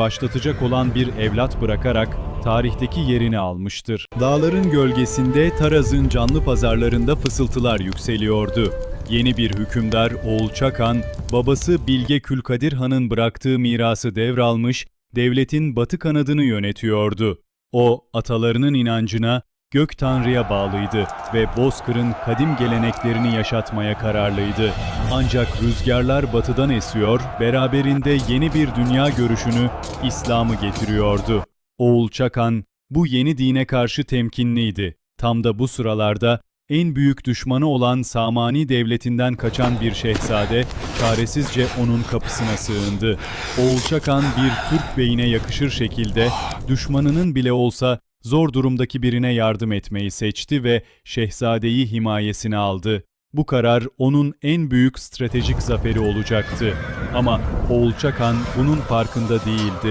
başlatacak olan bir evlat bırakarak tarihteki yerini almıştır. Dağların gölgesinde Taraz'ın canlı pazarlarında fısıltılar yükseliyordu. Yeni bir hükümdar Oğul Çakan, babası Bilge Külkadir Han'ın bıraktığı mirası devralmış, devletin batı kanadını yönetiyordu. O, atalarının inancına, gök tanrıya bağlıydı ve Bozkır'ın kadim geleneklerini yaşatmaya kararlıydı. Ancak rüzgarlar batıdan esiyor, beraberinde yeni bir dünya görüşünü, İslam'ı getiriyordu. Oğul Çakan, bu yeni dine karşı temkinliydi. Tam da bu sıralarda en büyük düşmanı olan Samani devletinden kaçan bir şehzade çaresizce onun kapısına sığındı. Oğul Çakan bir Türk beyine yakışır şekilde düşmanının bile olsa zor durumdaki birine yardım etmeyi seçti ve şehzadeyi himayesine aldı. Bu karar onun en büyük stratejik zaferi olacaktı. Ama Oğul Çakan bunun farkında değildi.